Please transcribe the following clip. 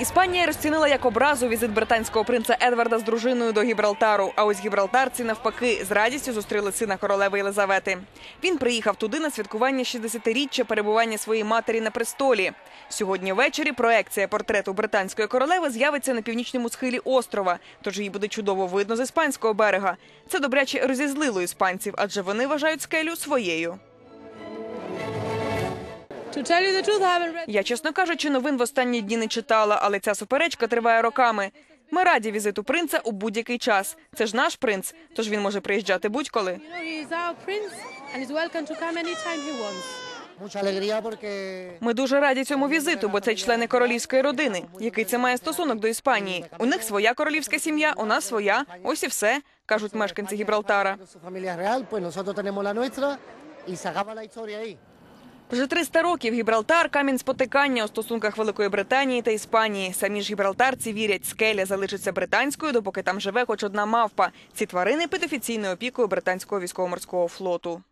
Іспанія розцінила як образу візит британського принца Едварда з дружиною до Гібралтару. А ось гібралтарці навпаки з радістю зустріли сина королеви Єлизавети. Він приїхав туди на святкування 60-річчя перебування своєї матері на престолі. Сьогодні ввечері проекція портрету британської королеви з'явиться на північному схилі острова, тож її буде чудово видно з іспанського берега. Це добряче розізлило іспанців, адже вони вважають скелю своєю. Я, чесно кажучи, новин в останні дні не читала, але ця суперечка триває роками. Ми раді візиту принца у будь-який час. Це ж наш принц, тож він може приїжджати будь-коли. You know, he's our prince, and he's welcome to come anytime he wants. Mucha alegría porque Ми дуже раді цьому візиту, бо це члени королівської родини. Який це має стосунок до Іспанії? У них своя королівська сім'я, у нас своя. Ось і все, кажуть мешканці Гібралтара. Вже 300 років Гібралтар камінь спотикання у стосунках Великої Британії та Іспанії. Самі ж гібралтарці вірять, скеля залишиться британською, допоки там живе хоч одна мавпа. Ці тварини під офіційною опікою британського військово-морського флоту.